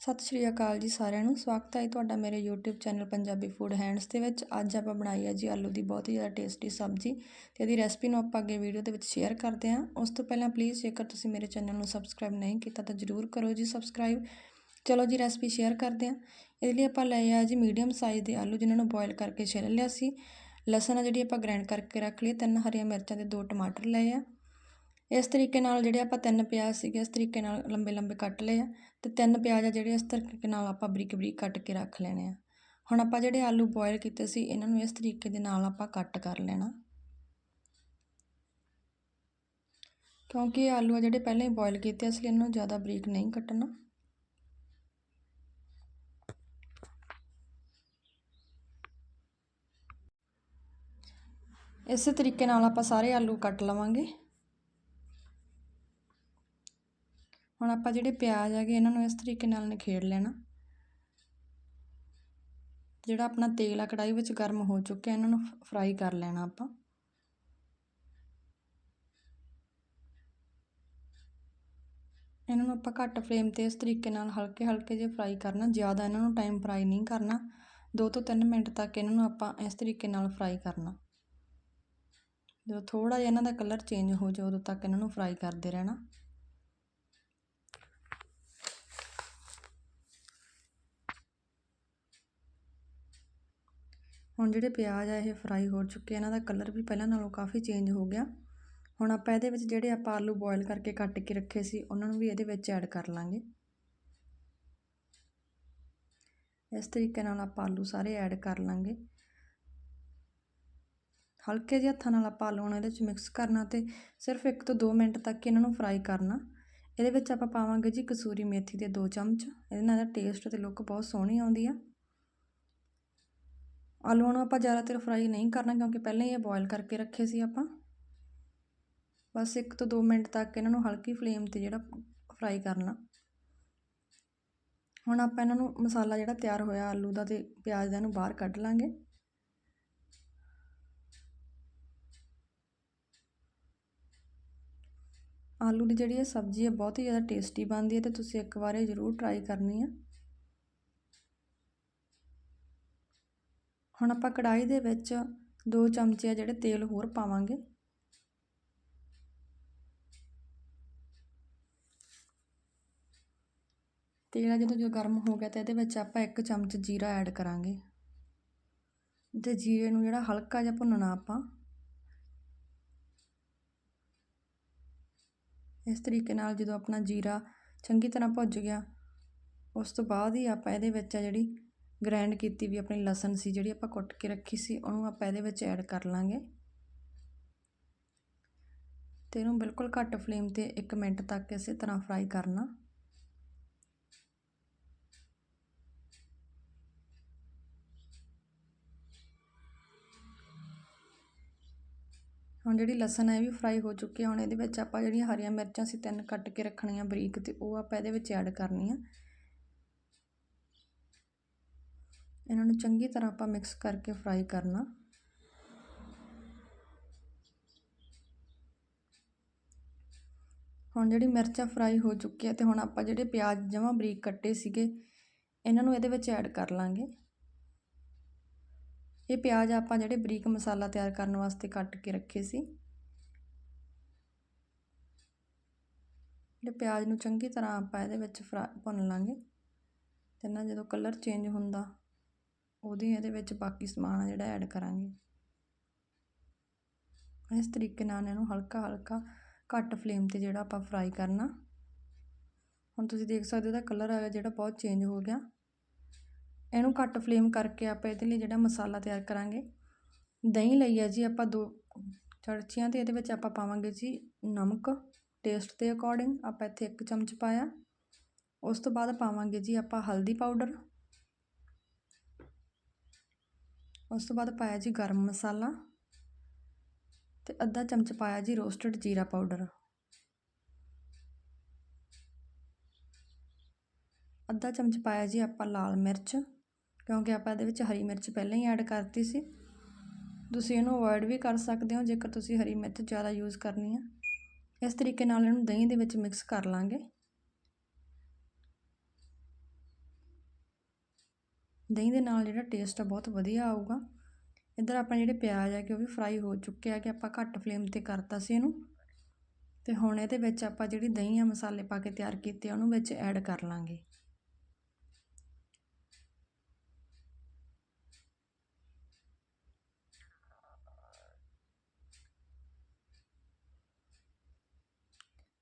ਸਤਿ ਸ਼੍ਰੀ ਅਕਾਲ ਜੀ ਸਾਰਿਆਂ ਨੂੰ। ਸਵਾਗਤ ਹੈ ਤੁਹਾਡਾ ਮੇਰੇ YouTube channel Punjabi food hands ਦੇ ਵਿੱਚ। ਅੱਜ ਆਪਾਂ ਬਣਾਈ ਹੈ ਜੀ ਆਲੂ ਦੀ ਬਹੁਤ ਹੀ ਜ਼ਿਆਦਾ ਟੇਸਟੀ ਸਬਜ਼ੀ ਤੇ ਇਹਦੀ ਰੈਸਪੀ ਨੂੰ ਆਪਾਂ ਅੱਗੇ ਵੀਡੀਓ ਦੇ ਵਿੱਚ ਸ਼ੇਅਰ ਕਰਦੇ ਹਾਂ। ਉਸ ਤੋਂ ਪਹਿਲਾਂ ਪਲੀਜ਼ ਜੇਕਰ ਤੁਸੀਂ ਮੇਰੇ ਚੈਨਲ ਨੂੰ ਸਬਸਕ੍ਰਾਈਬ ਨਹੀਂ ਕੀਤਾ ਤਾਂ ਜ਼ਰੂਰ ਕਰੋ ਜੀ ਸਬਸਕ੍ਰਾਈਬ ਚਲੋ ਜੀ ਰੈਸਪੀ ਸ਼ੇਅਰ ਕਰਦੇ ਹਾਂ। ਇਹਦੇ ਲਈ ਆਪਾਂ ਲਏ ਆ ਜੀ ਮੀਡੀਅਮ ਸਾਈਜ਼ ਦੇ ਆਲੂ, ਜਿਨ੍ਹਾਂ ਨੂੰ ਬੋਇਲ ਕਰਕੇ ਛਿੱਲ ਲਿਆ ਸੀ। ਲਸਣ ਆ ਜਿਹੜੀ ਆਪਾਂ ਗ੍ਰਾਈਂਡ ਕਰਕੇ ਰੱਖ ਲਈ, ਤਿੰਨ ਹਰੀਆਂ ਮਿਰਚਾਂ ਤੇ ਦੋ ਟਮਾਟਰ ਲਏ ਆ। ਇਸ ਤਰੀਕੇ ਨਾਲ ਜਿਹੜੇ ਆਪਾਂ ਤਿੰਨ ਪਿਆਜ਼ ਸੀਗੇ, ਇਸ ਤਰੀਕੇ ਨਾਲ ਲੰਬੇ ਲੰਬੇ ਕੱਟ ਲਏ ਆ ਤੇ ਤਿੰਨ ਪਿਆਜ਼ ਆ ਜਿਹੜੇ ਇਸ ਤਰੀਕੇ ਨਾਲ ਆਪਾਂ ਬਰੀਕ ਬਰੀਕ ਕੱਟ ਕੇ ਰੱਖ ਲੈਣੇ ਆ। ਹੁਣ ਆਪਾਂ ਜਿਹੜੇ ਆਲੂ ਬੋਇਲ ਕੀਤੇ ਸੀ, ਇਹਨਾਂ ਨੂੰ ਇਸ ਤਰੀਕੇ ਦੇ ਨਾਲ ਆਪਾਂ ਕੱਟ ਕਰ ਲੈਣਾ। ਕਿਉਂਕਿ ਇਹ ਆਲੂ ਆ ਜਿਹੜੇ ਪਹਿਲਾਂ ਹੀ ਬੋਇਲ ਕੀਤੇ ਇਸ ਲਈ ਨੂੰ ਜ਼ਿਆਦਾ ਬਰੀਕ ਨਹੀਂ ਕੱਟਣਾ। ਇਸੇ ਤਰੀਕੇ ਨਾਲ ਆਪਾਂ ਸਾਰੇ ਆਲੂ ਕੱਟ ਲਵਾਂਗੇ। ਹੁਣ ਆਪਾਂ ਜਿਹੜੇ ਪਿਆਜ਼ ਹੈਗੇ, ਇਹਨਾਂ ਨੂੰ ਇਸ ਤਰੀਕੇ ਨਾਲ ਨਿਖੇੜ ਲੈਣਾ। ਜਿਹੜਾ ਆਪਣਾ ਤੇਲ ਆ ਕੜਾਈ ਵਿੱਚ ਗਰਮ ਹੋ ਚੁੱਕਿਆ, ਇਹਨਾਂ ਨੂੰ ਫਰਾਈ ਕਰ ਲੈਣਾ ਆਪਾਂ। ਇਹਨਾਂ ਨੂੰ ਆਪਾਂ ਘੱਟ ਫਲੇਮ ਤੇ ਇਸ ਤਰੀਕੇ ਨਾਲ ਹਲਕੇ ਹਲਕੇ ਜੇ ਫਰਾਈ ਕਰਨਾ। ਜ਼ਿਆਦਾ ਇਹਨਾਂ ਨੂੰ ਟਾਈਮ ਫਰਾਈ ਨਹੀਂ ਕਰਨਾ। 2 ਤੋਂ 3 ਮਿੰਟ ਤੱਕ ਇਹਨਾਂ ਨੂੰ ਆਪਾਂ ਇਸ ਤਰੀਕੇ ਨਾਲ ਫਰਾਈ ਕਰਨਾ। ਜਦੋਂ ਥੋੜਾ ਜਿਹਾ ਇਹਨਾਂ ਦਾ ਕਲਰ ਚੇਂਜ ਹੋ ਜਾਵੇ ਉਦੋਂ ਤੱਕ ਇਹਨਾਂ ਨੂੰ ਫਰਾਈ ਕਰਦੇ ਰਹਿਣਾ। ਹੁਣ ਜਿਹੜੇ ਪਿਆਜ਼ ਆ, ਇਹ ਫਰਾਈ ਹੋ ਚੁੱਕੇ ਇਹਨਾਂ ਦਾ ਕਲਰ ਵੀ ਪਹਿਲਾਂ ਨਾਲੋਂ ਕਾਫੀ ਚੇਂਜ ਹੋ ਗਿਆ। ਹੁਣ ਆਪਾਂ ਇਹਦੇ ਵਿੱਚ ਜਿਹੜੇ ਆਪਾਂ ਆਲੂ ਬੋਇਲ ਕਰਕੇ ਕੱਟ ਕੇ ਰੱਖੇ ਸੀ, ਉਹਨਾਂ ਨੂੰ ਵੀ ਇਹਦੇ ਵਿੱਚ ਐਡ ਕਰ ਲਾਂਗੇ। ਇਸ ਤਰੀਕੇ ਨਾਲ ਆਪਾਂ ਆਲੂ ਸਾਰੇ ਐਡ ਕਰ ਲਾਂਗੇ। ਹਲਕੇ ਜਿਹੇ ਹੱਥਾਂ ਨਾਲ ਆਪਾਂ ਆਲੂ ਨੂੰ ਇਹਦੇ ਵਿੱਚ ਮਿਕਸ ਕਰਨਾ ਤੇ ਸਿਰਫ 1 ਤੋਂ 2 ਮਿੰਟ ਤੱਕ ਇਹਨਾਂ ਨੂੰ ਫਰਾਈ ਕਰਨਾ। ਇਹਦੇ ਵਿੱਚ ਆਪਾਂ ਪਾਵਾਂਗੇ ਜੀ ਕਸੂਰੀ ਮੇਥੀ ਦੇ 2 ਚਮਚ, ਇਹਦੇ ਨਾਲ ਦਾ ਟੇਸਟ ਤੇ ਲੁੱਕ ਬਹੁਤ ਸੋਹਣੀ ਆਉਂਦੀ ਆ। ਆਲੂਆਂ ਨੂੰ ਆਪਾਂ ਜ਼ਿਆਦਾਤਰ ਫਰਾਈ ਨਹੀਂ ਕਰਨਾ ਕਿਉਂਕਿ ਪਹਿਲਾਂ ਹੀ ਇਹ ਬੋਇਲ ਕਰਕੇ ਰੱਖੇ ਸੀ ਆਪਾਂ। ਬਸ 1 ਤੋਂ 2 ਮਿੰਟ ਤੱਕ ਇਹਨਾਂ ਨੂੰ ਹਲਕੀ ਫਲੇਮ ਤੇ ਜਿਹੜਾ ਫਰਾਈ ਕਰਨਾ। ਹੁਣ ਆਪਾਂ ਇਹਨਾਂ ਨੂੰ ਮਸਾਲਾ ਜਿਹੜਾ ਤਿਆਰ ਹੋਇਆ ਆਲੂ ਦਾ ਤੇ ਪਿਆਜ਼ ਦਾ ਇਹਨੂੰ ਬਾਹਰ ਕੱਢ ਲਾਂਗੇ। ਆਲੂ ਦੀ ਜਿਹੜੀ ਇਹ ਸਬਜ਼ੀ ਹੈ ਬਹੁਤ ਹੀ ਜ਼ਿਆਦਾ ਟੇਸਟੀ ਬਣਦੀ ਹੈ ਤੇ ਤੁਸੀਂ ਇੱਕ ਵਾਰ ਇਹ ਜ਼ਰੂਰ ਟਰਾਈ ਕਰਨੀ ਹੈ। ਹੁਣ ਆਪਾਂ ਕੜਾਈ ਦੇ ਵਿੱਚ 2 ਚਮਚੇ ਆ ਜਿਹੜੇ ਤੇਲ ਹੋਰ ਪਾਵਾਂਗੇ। ਤੇਲ ਜਦੋਂ ਜੋ ਗਰਮ ਹੋ ਗਿਆ ਤਾਂ ਇਹਦੇ ਵਿੱਚ ਆਪਾਂ 1 ਚਮਚ ਜੀਰਾ ਐਡ ਕਰਾਂਗੇ। ਤੇ ਜੀਰੇ ਨੂੰ ਜਿਹੜਾ ਹਲਕਾ ਜਿਹਾ ਭੁੰਨਣਾ ਆਪਾਂ। ਇਸ ਤਰੀਕੇ ਨਾਲ ਜਦੋਂ ਆਪਣਾ ਜੀਰਾ ਚੰਗੀ ਤਰ੍ਹਾਂ ਭੁੱਜ ਗਿਆ, ਉਸ ਤੋਂ ਬਾਅਦ ਹੀ ਆਪਾਂ ਇਹਦੇ ਵਿੱਚ ਆ ਜਿਹੜੀ ਗ੍ਰਾਈਂਡ ਕੀਤੀ ਵੀ ਆਪਣੀ ਲਸਣ ਸੀ ਜਿਹੜੀ ਆਪਾਂ ਕੁੱਟ ਕੇ ਰੱਖੀ ਸੀ, ਉਹਨੂੰ ਆਪਾਂ ਇਹਦੇ ਵਿੱਚ ਐਡ ਕਰ ਲਾਂਗੇ। ਤੇ ਇਹਨੂੰ ਬਿਲਕੁਲ ਘੱਟ ਫਲੇਮ ਤੇ 1 ਮਿੰਟ ਤੱਕ ਇਸੇ ਤਰ੍ਹਾਂ ਫਰਾਈ ਕਰਨਾ। ਹੁਣ ਜਿਹੜੀ ਲਸਣ ਹੈ ਇਹ ਵੀ ਫਰਾਈ ਹੋ ਚੁੱਕੀ ਹੈ ਹੁਣ ਇਹਦੇ ਵਿੱਚ ਆਪਾਂ ਜਿਹੜੀਆਂ ਹਰੀਆਂ ਮਿਰਚਾਂ ਸੀ ਤਿੰਨ ਕੱਟ ਕੇ ਰੱਖਣੀਆਂ ਬਰੀਕ, ਤੇ ਉਹ ਆਪਾਂ ਇਹਦੇ ਵਿੱਚ ਐਡ ਕਰਨੀਆਂ। ਇਹਨਾਂ ਨੂੰ ਚੰਗੀ ਤਰ੍ਹਾਂ ਆਪਾਂ ਮਿਕਸ ਕਰਕੇ ਫਰਾਈ ਕਰਨਾ। ਹੁਣ ਜਿਹੜੀ ਮਿਰਚਾਂ ਫਰਾਈ ਹੋ ਚੁੱਕੀ ਹੈ ਤੇ ਹੁਣ ਆਪਾਂ ਜਿਹੜੇ ਪਿਆਜ਼ ਜਮਾਂ ਬਰੀਕ ਕੱਟੇ ਸੀਗੇ, ਇਹਨਾਂ ਨੂੰ ਇਹਦੇ ਵਿੱਚ ਐਡ ਕਰ ਲਾਂਗੇ। ਇਹ ਪਿਆਜ਼ ਆਪਾਂ ਜਿਹੜੇ ਬਰੀਕ ਮਸਾਲਾ ਤਿਆਰ ਕਰਨ ਵਾਸਤੇ ਕੱਟ ਕੇ ਰੱਖੇ ਸੀ। ਜਿਹੜੇ ਪਿਆਜ਼ ਨੂੰ ਚੰਗੀ ਤਰ੍ਹਾਂ ਆਪਾਂ ਇਹਦੇ ਵਿੱਚ ਭੁੰਨ ਲਾਂਗੇ। ਤੇ ਨਾ ਜਦੋਂ ਕਲਰ ਚੇਂਜ ਹੁੰਦਾ ਉਹਦੀ ਇਹਦੇ ਵਿੱਚ ਬਾਕੀ ਸਮਾਨ ਆ ਜਿਹੜਾ ਐਡ ਕਰਾਂਗੇ। ਇਸ ਤਰੀਕੇ ਨਾਲ ਇਹਨੂੰ ਹਲਕਾ ਹਲਕਾ ਘੱਟ ਫਲੇਮ ਤੇ ਜਿਹੜਾ ਆਪਾਂ ਫਰਾਈ ਕਰਨਾ। ਹੁਣ ਤੁਸੀਂ ਦੇਖ ਸਕਦੇ ਹੋ ਇਹਦਾ ਕਲਰ ਆ ਜਿਹੜਾ ਬਹੁਤ ਚੇਂਜ ਹੋ ਗਿਆ। ਇਹਨੂੰ ਘੱਟ ਫਲੇਮ ਕਰਕੇ ਆਪਾਂ ਇਹਦੇ ਲਈ ਜਿਹੜਾ ਮਸਾਲਾ ਤਿਆਰ ਕਰਾਂਗੇ। ਦਹੀਂ ਲਈ ਹੈ ਜੀ ਆਪਾਂ ਦੋ ਚੜਚੀਆਂ ਤੇ ਇਹਦੇ ਵਿੱਚ ਆਪਾਂ ਪਾਵਾਂਗੇ ਜੀ ਨਮਕ। ਟੇਸਟ ਦੇ ਅਕੋਰਡਿੰਗ ਆਪਾਂ ਇੱਥੇ ਇੱਕ ਚਮਚ ਪਾਇਆ। ਉਸ ਤੋਂ ਬਾਅਦ ਪਾਵਾਂਗੇ ਜੀ ਆਪਾਂ ਹਲਦੀ ਪਾਊਡਰ ਉਸ ਤੋਂ ਬਾਅਦ ਪਾਇਆ ਜੀ ਗਰਮ ਮਸਾਲਾ ਤੇ ਅੱਧਾ ਚਮਚ ਪਾਇਆ ਜੀ ਰੋਸਟਡ ਜੀਰਾ ਪਾਊਡਰ। ਅੱਧਾ ਚਮਚ ਪਾਇਆ ਜੀ ਆਪਾਂ ਲਾਲ ਮਿਰਚ, ਕਿਉਂਕਿ ਆਪਾਂ ਇਹਦੇ ਵਿੱਚ ਹਰੀ ਮਿਰਚ ਪਹਿਲਾਂ ਹੀ ਐਡ ਕਰਤੀ ਸੀ। ਤੁਸੀਂ ਇਹਨੂੰ ਅਵੋਇਡ ਵੀ ਕਰ ਸਕਦੇ ਹੋ ਜੇਕਰ ਤੁਸੀਂ ਹਰੀ ਮਿਰਚ ਜ਼ਿਆਦਾ ਯੂਜ਼ ਕਰਨੀ ਆ। ਇਸ ਤਰੀਕੇ ਨਾਲ ਇਹਨੂੰ ਦਹੀਂ ਦੇ ਵਿੱਚ ਮਿਕਸ ਕਰ ਲਾਂਗੇ। ਦਹੀਂ ਦੇ ਨਾਲ ਜਿਹੜਾ ਟੇਸਟ ਆ ਬਹੁਤ ਵਧੀਆ ਆਊਗਾ। ਇੱਧਰ ਆਪਾਂ ਜਿਹੜੇ ਪਿਆਜ਼ ਆ ਕਿ ਉਹ ਵੀ ਫਰਾਈ ਹੋ ਚੁੱਕੇ ਆ ਕਿ ਆਪਾਂ ਘੱਟ ਫਲੇਮ ਤੇ ਕਰਤਾ ਸੀ ਇਹਨੂੰ। ਤੇ ਹੁਣ ਇਹਦੇ ਵਿੱਚ ਆਪਾਂ ਜਿਹੜੀ ਦਹੀਂ ਆ ਮਸਾਲੇ ਪਾ ਕੇ ਤਿਆਰ ਕੀਤੇ ਉਹਨੂੰ ਵਿੱਚ ਐਡ ਕਰ ਲਾਂਗੇ।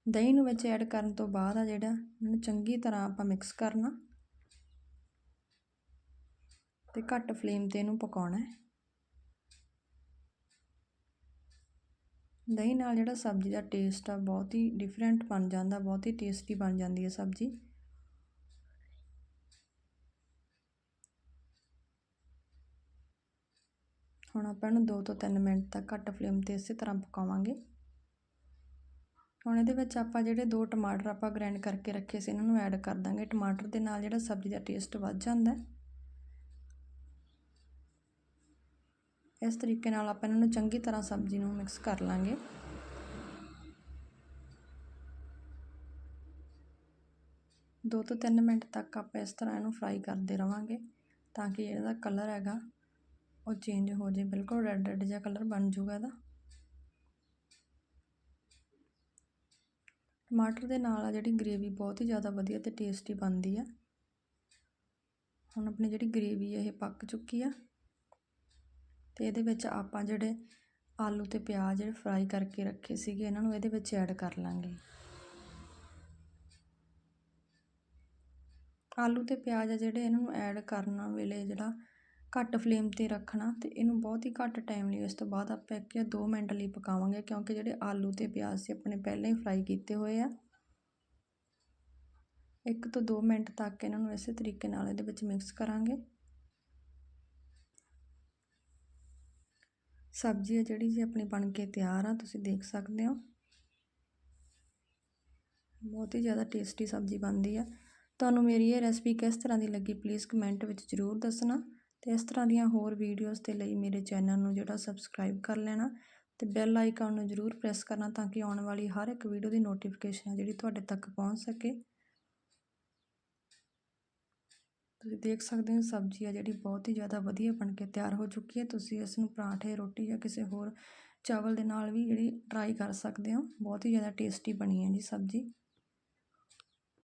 ਦਹੀਂ ਨੂੰ ਵਿੱਚ ਐਡ ਕਰਨ ਤੋਂ ਬਾਅਦ ਆ ਜਿਹੜਾ, ਇਹਨੂੰ ਚੰਗੀ ਤਰ੍ਹਾਂ ਆਪਾਂ ਮਿਕਸ ਕਰਨਾ। ਤੇ ਘੱਟ ਫਲੇਮ ਤੇ ਇਹਨੂੰ ਪਕਾਉਣਾ ਹੈ। ਦਹੀਂ ਨਾਲ ਜਿਹੜਾ ਸਬਜ਼ੀ ਦਾ ਟੇਸਟ ਆ, ਬਹੁਤ ਹੀ ਡਿਫਰੈਂਟ ਬਣ ਜਾਂਦਾ, ਬਹੁਤ ਹੀ ਟੇਸਟੀ ਬਣ ਜਾਂਦੀ ਹੈ ਸਬਜ਼ੀ। ਹੁਣ ਆਪਾਂ ਇਹਨੂੰ 2 ਤੋਂ 3 ਮਿੰਟ ਤੱਕ ਘੱਟ ਫਲੇਮ ਤੇ ਇਸੇ ਤਰ੍ਹਾਂ ਪਕਾਵਾਂਗੇ। ਹੁਣ ਇਹਦੇ ਵਿੱਚ ਆਪਾਂ ਜਿਹੜੇ ਦੋ ਟਮਾਟਰ ਆਪਾਂ ਗ੍ਰਾਈਂਡ ਕਰਕੇ ਰੱਖੇ ਸੀ, ਇਹਨਾਂ ਨੂੰ ਐਡ ਕਰ ਦਾਂਗੇ। ਟਮਾਟਰ ਦੇ ਨਾਲ ਜਿਹੜਾ ਸਬਜ਼ੀ ਦਾ ਟੇਸਟ ਵੱਧ ਜਾਂਦਾ ਹੈ। ਇਸ ਤਰੀਕੇ ਨਾਲ ਆਪਾਂ ਇਹਨਾਂ ਨੂੰ ਚੰਗੀ ਤਰ੍ਹਾਂ ਸਬਜ਼ੀ ਨੂੰ ਮਿਕਸ ਕਰ ਲਾਂਗੇ। ਦੋ ਤੋਂ ਤਿੰਨ ਮਿੰਟ ਤੱਕ ਆਪਾਂ ਇਸ ਤਰ੍ਹਾਂ ਇਹਨੂੰ ਫਰਾਈ ਕਰਦੇ ਰਵਾਂਗੇ ਤਾਂ ਕਿ ਇਹਦਾ ਕਲਰ ਹੈਗਾ, ਉਹ ਚੇਂਜ ਹੋ ਜੇ ਬਿਲਕੁਲ ਰੈੱਡ ਰੈੱਡ ਜਿਹਾ ਕਲਰ ਬਣ ਜਾਊਗਾ ਇਹਦਾ। ਟਮਾਟਰ ਦੇ ਨਾਲ ਆ ਜਿਹੜੀ ਗ੍ਰੇਵੀ ਬਹੁਤ ਹੀ ਜ਼ਿਆਦਾ ਵਧੀਆ ਤੇ ਟੇਸਟੀ ਬਣਦੀ ਆ। ਹੁਣ ਆਪਣੀ ਜਿਹੜੀ ਗ੍ਰੇਵੀ ਇਹ ਪੱਕ ਚੁੱਕੀ ਆ। ਅਤੇ ਇਹਦੇ ਵਿੱਚ ਆਪਾਂ ਜਿਹੜੇ ਆਲੂ ਅਤੇ ਪਿਆਜ਼ ਜਿਹੜੇ ਫਰਾਈ ਕਰਕੇ ਰੱਖੇ ਸੀਗੇ, ਇਹਨਾਂ ਨੂੰ ਇਹਦੇ ਵਿੱਚ ਐਡ ਕਰ ਲਾਂਗੇ। ਆਲੂ ਅਤੇ ਪਿਆਜ਼ ਆ ਜਿਹੜੇ, ਇਹਨਾਂ ਨੂੰ ਐਡ ਕਰਨ ਵੇਲੇ ਜਿਹੜਾ ਘੱਟ ਫਲੇਮ ਤੇ ਰੱਖਣਾ ਤੇ ਇਹਨੂੰ ਬਹੁਤ ਹੀ ਘੱਟ ਟਾਈਮ ਲਈ ਉਸ ਤੋਂ ਬਾਅਦ ਆਪਾਂ ਇੱਕ ਜਾਂ 2 ਮਿੰਟ ਲਈ ਪਕਾਵਾਂਗੇ ਕਿਉਂਕਿ ਜਿਹੜੇ ਆਲੂ ਤੇ ਪਿਆਜ਼ ਸੀ, ਆਪਣੇ ਪਹਿਲਾਂ ਹੀ ਫਰਾਈ ਕੀਤੇ ਹੋਏ ਆ। ਇੱਕ ਤੋਂ 2 ਮਿੰਟ ਤੱਕ ਇਹਨਾਂ ਨੂੰ ਇਸੇ ਤਰੀਕੇ ਨਾਲ ਇਹਦੇ ਵਿੱਚ ਮਿਕਸ ਕਰਾਂਗੇ। ਸਬਜ਼ੀ ਹੈ ਜਿਹੜੀ ਜੀ ਆਪਣੀ ਬਣ ਕੇ ਤਿਆਰ ਆ, ਤੁਸੀਂ ਦੇਖ ਸਕਦੇ ਹੋ। ਬਹੁਤ ਹੀ ਜ਼ਿਆਦਾ ਟੇਸਟੀ ਸਬਜ਼ੀ ਬਣਦੀ ਆ। ਤੁਹਾਨੂੰ ਮੇਰੀ ਇਹ ਰੈਸਪੀ ਕਿਸ ਤਰ੍ਹਾਂ ਦੀ ਲੱਗੀ ਪਲੀਜ਼ ਕਮੈਂਟ ਵਿੱਚ ਜ਼ਰੂਰ ਦੱਸਣਾ। ਤੇ ਇਸ ਤਰ੍ਹਾਂ ਦੀਆਂ ਹੋਰ ਵੀਡੀਓਜ਼ ਦੇ ਲਈ ਮੇਰੇ ਚੈਨਲ ਨੂੰ ਜਿਹੜਾ ਸਬਸਕ੍ਰਾਈਬ ਕਰ ਲੈਣਾ ਤੇ ਬੈਲ ਆਈਕਨ ਨੂੰ ਜ਼ਰੂਰ ਪ੍ਰੈਸ ਕਰਨਾ ਤਾਂ ਕਿ ਆਉਣ ਵਾਲੀ ਹਰ ਇੱਕ ਵੀਡੀਓ ਦੀ ਨੋਟੀਫਿਕੇਸ਼ਨ ਜਿਹੜੀ ਤੁਹਾਡੇ ਤੱਕ ਪਹੁੰਚ ਸਕੇ। ਤੁਸੀਂ ਦੇਖ ਸਕਦੇ ਹੋ ਸਬਜ਼ੀ ਆ ਜਿਹੜੀ ਬਹੁਤ ਹੀ ਜ਼ਿਆਦਾ ਵਧੀਆ ਬਣ ਕੇ ਤਿਆਰ ਹੋ ਚੁੱਕੀ ਹੈ। ਤੁਸੀਂ ਇਸ ਨੂੰ ਪਰਾਂਠੇ, ਰੋਟੀ ਜਾਂ ਕਿਸੇ ਹੋਰ ਚਾਵਲ ਦੇ ਨਾਲ ਵੀ ਜਿਹੜੀ ਟਰਾਈ ਕਰ ਸਕਦੇ ਹੋ। ਬਹੁਤ ਹੀ ਜ਼ਿਆਦਾ ਟੇਸਟੀ ਬਣੀ ਹੈ ਜੀ ਸਬਜ਼ੀ।